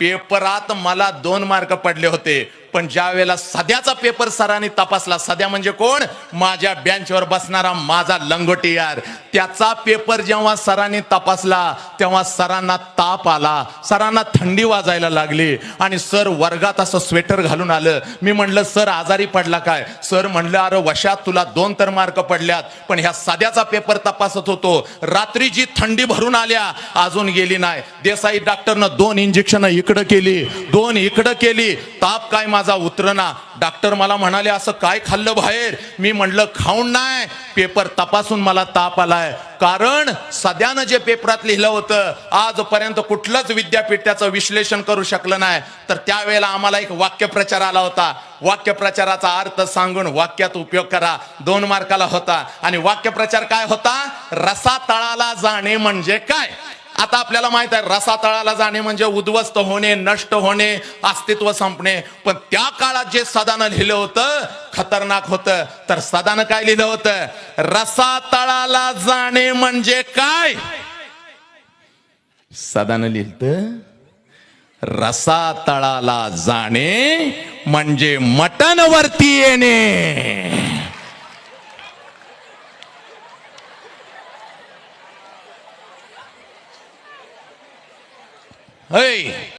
पेपरात मला दोन मार्क पडले होते. पण ज्या वेळेला सध्याचा पेपर सरांनी तपासला सध्या म्हणजे कोण? माझ्या बँचवर बसणारा माझा लंगोटी यार त्याचा पेपर जेव्हा सरांनी तपासला तेव्हा सरांना ताप आला. सरांना थंडी वाजायला लागली. आणि सर वर्गात असं स्वेटर घालून आलं. मी म्हणलं सर आजारी पडला काय? सर म्हणलं अरे वशात तुला दोन तर मार्क पडल्यात. पण ह्या साध्याचा पेपर तपासत होतो. रात्री जी थंडी भरून आल्या अजून गेली नाही. देसाई डॉक्टरनं दोन इंजेक्शन इकडं केली. दोन इकडं केली. ताप काय माझा उतरना डॉक्टर मला म्हणाले असं काय खाल्लं बाहेर? मी म्हणलं खाऊन नाही पेपर तपासून मला ताप आलाय. कारण सध्यानं जे पेपरात लिहिलं होतं आजपर्यंत कुठलंच विद्यापीठ त्याचं विश्लेषण करू शकलं नाही तर त्यावेळेला आम्हाला एक वाक्यप्रचार आला होता. वाक्यप्रचाराचा अर्थ सांगून वाक्यात उपयोग करा. दोन मार्काला होता. आणि वाक्यप्रचार काय होता? रसा तळाला जाणे म्हणजे काय? आता आपल्याला माहीत आहे रसातळाला जाणे म्हणजे उद्ध्वस्त होणे नष्ट होणे अस्तित्व संपणे. पण त्या काळात जे सदानं लिहिलं होतं खतरनाक होतं. तर सदानं काय लिहिलं होतं? रसातळाला जाणे म्हणजे काय? सदानं लिहिलं रसातळाला जाणे म्हणजे मटन वरती येणे. હે